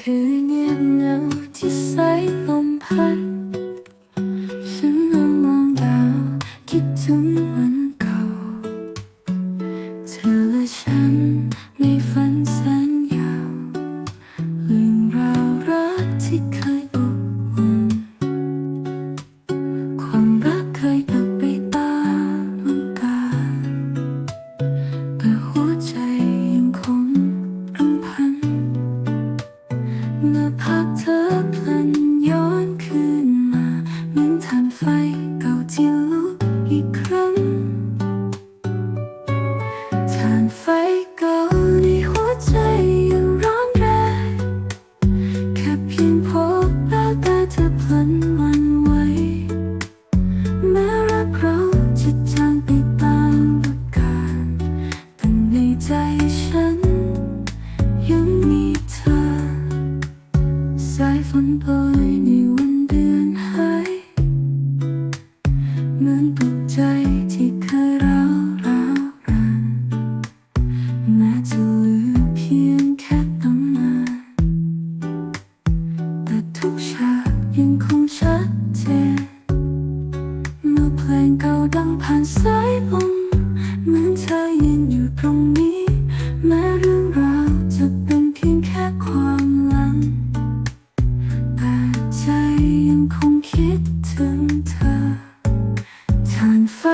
คือเงียบเงาที่ใสลมพัดฉันมองมองดาวคิดถึง ไฟเก่าในหัวใจยังร้อนแรงแค่เพียงพบแล้วแต่เธอพลันวันไหวแม้รักเรา ดังผ่านสายลมเหมือนเธอยืนอยู่ตรงนี้ แม้เรื่องราวจะเป็นเพียงแค่ความหลัง แต่ใจยังคงคิดถึงเธอทานฟ้า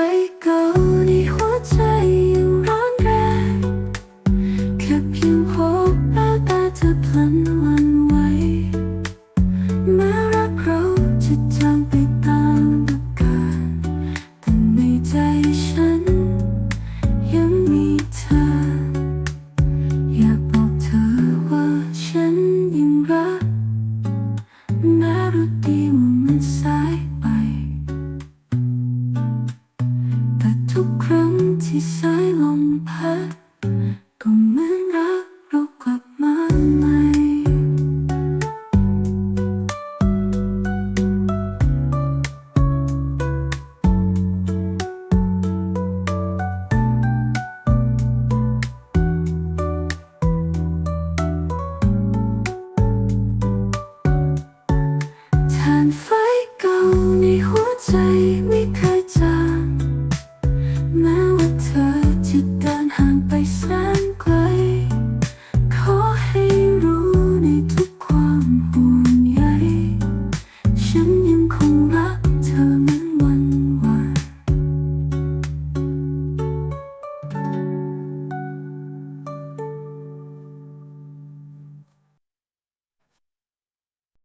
inside.